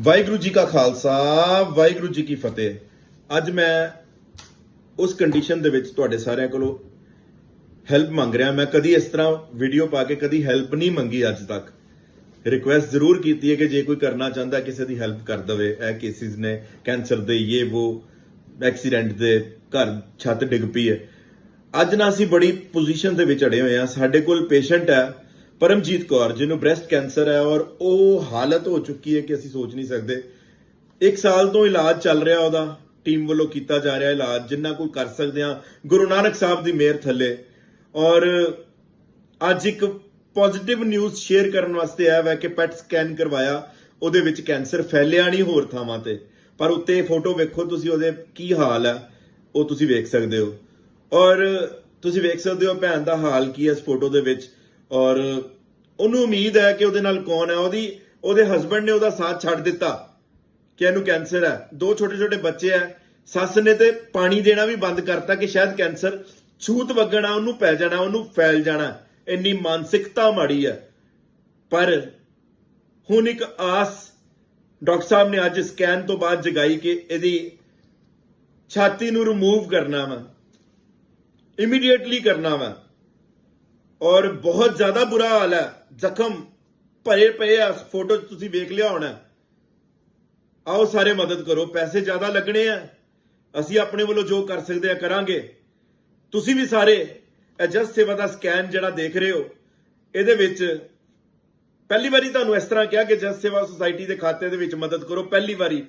ਵਾਹਿਗੁਰੂ ਜੀ ਕਾ ਖਾਲਸਾ, ਵਾਹਿਗੁਰੂ ਜੀ ਕੀ ਫਤਿਹ। ਅੱਜ ਮੈਂ ਉਸ ਕੰਡੀਸ਼ਨ ਦੇ ਵਿੱਚ ਤੁਹਾਡੇ ਸਾਰਿਆਂ ਕੋਲੋਂ ਹੈਲਪ ਮੰਗ ਰਿਹਾ। ਮੈਂ ਕਦੀ ਇਸ ਤਰ੍ਹਾਂ ਵੀਡੀਓ ਪਾ ਕੇ ਕਦੀ ਹੈਲਪ ਨਹੀਂ ਮੰਗੀ ਅੱਜ ਤੱਕ। ਰਿਕੁਐਸਟ ਜ਼ਰੂਰ ਕੀਤੀ ਹੈ ਕਿ ਜੇ ਕੋਈ ਕਰਨਾ ਚਾਹੁੰਦਾ, ਕਿਸੇ ਦੀ ਹੈਲਪ ਕਰ ਦਵੇ। ਇਹ ਕੇਸਿਸ ਨੇ ਕੈਂਸਰ ਦੇ ਇਹ, ਉਹ ਐਕਸੀਡੈਂਟ ਦੇ, ਘਰ ਛੱਤ ਡਿੱਗ ਪਈ ਹੈ। ਅੱਜ ਨਾ ਅਸੀਂ ਬੜੀ ਪੋਜੀਸ਼ਨ ਦੇ ਵਿੱਚ ਅੜੇ ਹੋਏ ਆ ਸਾਡੇ ਕੋਲ ਪੇਸ਼ੈਂਟ ਹੈ। ਪਰਮਜੀਤ ਕੌਰ, ਜਿਹਨੂੰ ਬ੍ਰੈਸਟ ਕੈਂਸਰ ਹੈ ਔਰ ਉਹ ਹਾਲਤ ਹੋ ਚੁੱਕੀ ਹੈ ਕਿ ਅਸੀਂ ਸੋਚ ਨਹੀਂ ਸਕਦੇ। ਇੱਕ ਸਾਲ ਤੋਂ ਇਲਾਜ ਚੱਲ ਰਿਹਾ ਉਹਦਾ ਟੀਮ ਵੱਲੋਂ ਕੀਤਾ ਜਾ ਰਿਹਾ ਇਲਾਜ, ਜਿੰਨਾ ਕੋਈ ਕਰ ਸਕਦੇ ਆ ਗੁਰੂ ਨਾਨਕ ਸਾਹਿਬ ਦੀ ਮਿਹਰ ਥੱਲੇ। ਔਰ ਅੱਜ ਇੱਕ ਪੋਜ਼ਿਟਿਵ ਨਿਊਜ਼ ਸ਼ੇਅਰ ਕਰਨ ਵਾਸਤੇ ਆਇਆ ਹੈ ਕਿ ਪੈਟ ਸਕੈਨ ਕਰਵਾਇਆ, ਉਹਦੇ ਵਿੱਚ ਕੈਂਸਰ ਫੈਲਿਆ ਨਹੀਂ ਹੋਰ ਥਾਵਾਂ ਤੇ। ਪਰ ਉੱਤੇ ਫੋਟੋ ਵੇਖੋ ਤੁਸੀਂ, ਉਹਦੇ ਕੀ ਹਾਲ ਹੈ ਉਹ ਤੁਸੀਂ ਵੇਖ ਸਕਦੇ ਹੋ। ਔਰ ਤੁਸੀਂ ਵੇਖ ਸਕਦੇ ਹੋ ਭੈਣ ਦਾ ਹਾਲ ਕੀ ਹੈ ਇਸ ਫੋਟੋ ਦੇ ਵਿੱਚ। ਔਰ ਉਹਨੂੰ ਉਮੀਦ ਹੈ ਕਿ ਉਹਦੇ ਨਾਲ ਕੌਣ ਹੈ? ਉਹਦੀ, ਉਹਦੇ ਹਸਬੰਡ ਨੇ ਉਹਦਾ ਸਾਥ ਛੱਡ ਦਿੱਤਾ ਕਿ ਇਹਨੂੰ ਕੈਂਸਰ ਹੈ। ਦੋ ਛੋਟੇ ਛੋਟੇ ਬੱਚੇ ਹੈ। ਸੱਸ ਨੇ ਤੇ ਪਾਣੀ ਦੇਣਾ ਵੀ ਬੰਦ ਕਰਤਾ ਕਿ ਸ਼ਾਇਦ ਕੈਂਸਰ ਛੂਤ ਵੱਗਣਾ, ਉਹਨੂੰ ਪੈ ਜਾਣਾ, ਉਹਨੂੰ ਫੈਲ ਜਾਣਾ। ਇੰਨੀ ਮਾਨਸਿਕਤਾ ਮਾੜੀ ਹੈ। ਪਰ ਹੁਣ ਇੱਕ ਆਸ ਡਾਕਟਰ ਸਾਹਿਬ ਨੇ ਅੱਜ ਸਕੈਨ ਤੋਂ ਬਾਅਦ ਜਗਾਈ ਕਿ ਇਹਦੀ ਛਾਤੀ ਨੂੰ ਰਿਮੂਵ ਕਰਨਾ ਵਾ। ਇਮੀਡੀਏਟਲੀ ਕਰਨਾ ਵਾ। ਔਰ ਬਹੁਤ ਜ਼ਿਆਦਾ ਬੁਰਾ ਹਾਲ ਹੈ। ਜ਼ਖਮ ਭਰੇ ਪਏ ਆ। ਫੋਟੋ 'ਚ ਤੁਸੀਂ ਵੇਖ ਲਿਆ ਹੋਣਾ। ਆਓ ਸਾਰੇ ਮਦਦ ਕਰੋ। ਪੈਸੇ ਜ਼ਿਆਦਾ ਲੱਗਣੇ ਆ। ਅਸੀਂ ਆਪਣੇ ਵੱਲੋਂ ਜੋ ਕਰ ਸਕਦੇ ਆ ਕਰਾਂਗੇ। ਤੁਸੀਂ ਵੀ ਸਾਰੇ ਐਜਸਟ ਸੇਵਾ ਦਾ ਸਕੈਨ ਜਿਹੜਾ ਦੇਖ ਰਹੇ ਹੋ, ਇਹਦੇ ਵਿੱਚ ਪਹਿਲੀ ਵਾਰੀ ਤੁਹਾਨੂੰ ਇਸ ਤਰ੍ਹਾਂ ਕਿਹਾ ਕਿ ਜਸ ਸੇਵਾ ਸੁਸਾਇਟੀ ਦੇ ਖਾਤੇ ਦੇ ਵਿੱਚ ਮਦਦ ਕਰੋ। ਪਹਿਲੀ ਵਾਰੀ।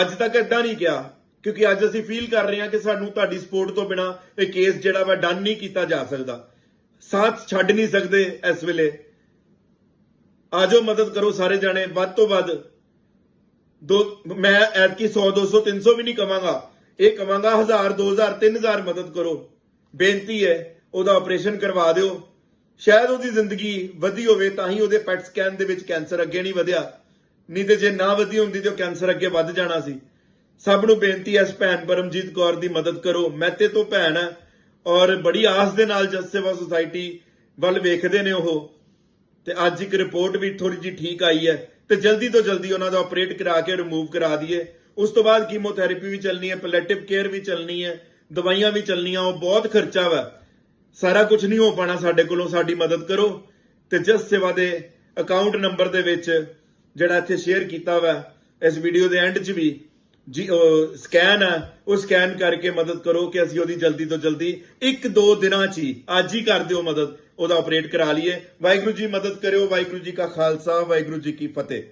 ਅੱਜ ਤੱਕ ਏਦਾਂ ਨਹੀਂ ਕਿਹਾ, ਕਿਉਂਕਿ ਅੱਜ ਅਸੀਂ ਫੀਲ ਕਰ ਰਹੇ ਹਾਂ ਕਿ ਸਾਨੂੰ ਤੁਹਾਡੀ ਸਪੋਰਟ ਤੋਂ ਬਿਨਾ ਇਹ ਕੇਸ ਜਿਹੜਾ ਵਾ ਡਨ ਨਹੀਂ ਕੀਤਾ ਜਾ ਸਕਦਾ। ਸਾਥ ਛੱਡ ਨਹੀਂ ਸਕਦੇ ਇਸ ਵੇਲੇ। ਆਜੋ ਮਦਦ ਕਰੋ ਸਾਰੇ ਜਾਣੇ। ਵੱਧ ਤੋਂ ਵੱਧ ਦੋ, ਮੈਂ ਐਤਕੀ 100 200 300 ਵੀ ਨਹੀਂ ਕਵਾਂਗਾ। ਇਹ ਕਵਾਂਗਾ 1000 2000 3000 ਮਦਦ ਕਰੋ। ਬੇਨਤੀ ਹੈ, ਉਹਦਾ ਆਪਰੇਸ਼ਨ ਕਰਵਾ ਦਿਓ। ਸ਼ਾਇਦ ਉਹਦੀ ਜ਼ਿੰਦਗੀ ਵਧੀ ਹੋਵੇ ਤਾਂ ਹੀ ਉਹਦੇ ਪੈਟ ਸਕੈਨ ਦੇ ਵਿੱਚ ਕੈਂਸਰ ਅੱਗੇ ਨਹੀਂ ਵਧਿਆ। ਨਹੀਂ ਤੇ ਜੇ ਨਾ ਵਧੀ ਹੁੰਦੀ ਤੇ ਉਹ ਕੈਂਸਰ ਅੱਗੇ ਵੱਧ ਜਾਣਾ ਸੀ। ਸਭ ਨੂੰ ਬੇਨਤੀ ਹੈ, ਇਸ ਭੈਣ ਪਰਮਜੀਤ ਕੌਰ ਦੀ ਮਦਦ ਕਰੋ। ਮੈਂ ਤੇ ਤੋਂ ਭੈਣ ਹੈ। ਔਰ ਬੜੀ ਆਸ ਦੇ ਨਾਲ ਜਸ ਸੇਵਾ ਸੁਸਾਇਟੀ ਵੱਲ ਵੇਖਦੇ ਨੇ ਉਹ। ਤੇ ਅੱਜ ਇੱਕ ਰਿਪੋਰਟ ਵੀ ਥੋੜੀ ਜੀ ਠੀਕ ਆਈ ਹੈ ਤੇ ਜਲਦੀ ਤੋਂ ਜਲਦੀ ਉਹਨਾਂ ਦਾ ਆਪਰੇਟ ਕਰਾ ਕੇ ਰਿਮੂਵ ਕਰਾ ਦਈਏ। ਉਸ ਤੋਂ ਬਾਅਦ ਕੀਮੋਥੈਰੇਪੀ ਵੀ ਚੱਲਣੀ ਹੈ ਪੈਲੇਟਿਵ ਕੇਅਰ ਵੀ ਚੱਲਣੀ ਹੈ, ਦਵਾਈਆਂ ਵੀ ਚੱਲਣੀਆਂ, ਉਹ ਬਹੁਤ ਖਰਚਾ ਵਾ। ਸਾਰਾ ਕੁਝ ਨਹੀਂ ਹੋ ਪਾਣਾ ਸਾਡੇ ਕੋਲੋਂ, ਸਾਡੀ ਮਦਦ ਕਰੋ। ਤੇ ਜਸ ਸੇਵਾ ਦੇ ਅਕਾਊਂਟ ਨੰਬਰ ਦੇ ਵਿੱਚ ਜਿਹੜਾ ਇੱਥੇ ਸ਼ੇਅਰ ਕੀਤਾ ਵਾ, ਇਸ ਵੀਡੀਓ ਦੇ ਐਂਡ 'ਚ ਵੀ ਜੀ ਸਕੈਨ ਆ, ਉਹ ਸਕੈਨ ਕਰਕੇ ਮਦਦ ਕਰੋ ਕਿ ਅਸੀਂ ਉਹਦੀ ਜਲਦੀ ਤੋਂ ਜਲਦੀ ਇੱਕ ਦੋ ਦਿਨਾਂ 'ਚ ਹੀ, ਅੱਜ ਹੀ ਕਰ ਦਿਓ ਮਦਦ, ਉਹਦਾ ਆਪਰੇਟ ਕਰਾ ਲਈਏ। ਵਾਹਿਗੁਰੂ ਜੀ ਮਦਦ ਕਰਿਓ, ਵਾਹਿਗੁਰੂ ਜੀ ਕਾ ਖਾਲਸਾ, ਵਾਹਿਗੁਰੂ ਜੀ ਕੀ ਫਤਿਹ।